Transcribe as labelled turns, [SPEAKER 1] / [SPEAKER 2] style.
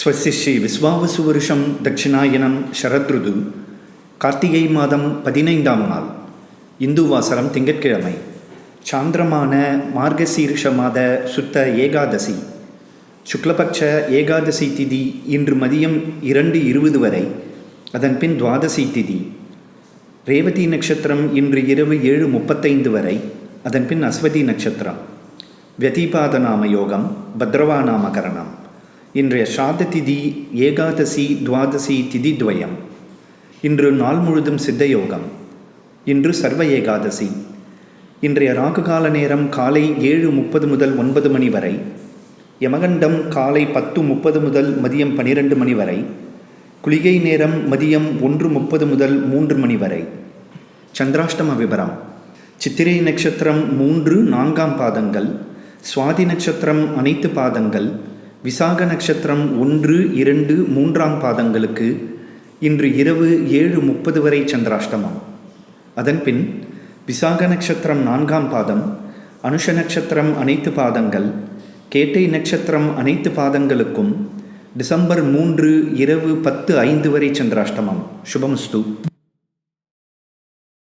[SPEAKER 1] ஸ்வஸ்ய ஸ்ரீ விஸ்வாவசு வருஷம் தட்சிணாயனம் ஷரத்ருது கார்த்திகை மாதம் பதினைந்தாம் நாள் இந்து வாசரம் திங்கட்கிழமை சாந்திரமான மார்கசீர்ஷ மாத சுத்த ஏகாதசி சுக்லபக்ஷ ஏகாதசி திதி இன்று மதியம் இரண்டு இருபது வரை அதன் பின் துவாதசி திதி ரேவதி நட்சத்திரம் இன்று இரவு ஏழு முப்பத்தைந்து வரை அதன் பின் அஸ்வதி நட்சத்திரம் व्यतीपाद नाम யோகம் பத்ரவா நாமகரணம் இன்றைய ஸ்ராத்த திதி ஏகாதசி துவாதசி திதி துவயம் இன்று நாள் முழுதும் சித்த யோகம் இன்று சர்வ ஏகாதசி. இன்றைய ராகுகால நேரம் காலை ஏழு முப்பது முதல் ஒன்பது மணி வரை. யமகண்டம் காலை பத்து முப்பது முதல் மதியம் பனிரெண்டு மணி வரை. குளிகை நேரம் மதியம் ஒன்று முப்பது முதல் மூன்று மணி வரை. சந்திராஷ்டம விபரம். சித்திரை நட்சத்திரம் மூன்று நான்காம் பாதங்கள். சுவாதி நட்சத்திரம் அனைத்து பாதங்கள். விசாக நட்சத்திரம் ஒன்று இரண்டு மூன்றாம் பாதங்களுக்கு இன்று இரவு ஏழு முப்பது வரை சந்திராஷ்டமம். அதன்பின் விசாக நட்சத்திரம் நான்காம் பாதம் அனுஷ நட்சத்திரம் அனைத்து பாதங்கள் கேட்டை நட்சத்திரம் அனைத்து பாதங்களுக்கும் டிசம்பர் மூன்று இரவு பத்து ஐந்து வரை சந்திராஷ்டமம். சுபமஸ்து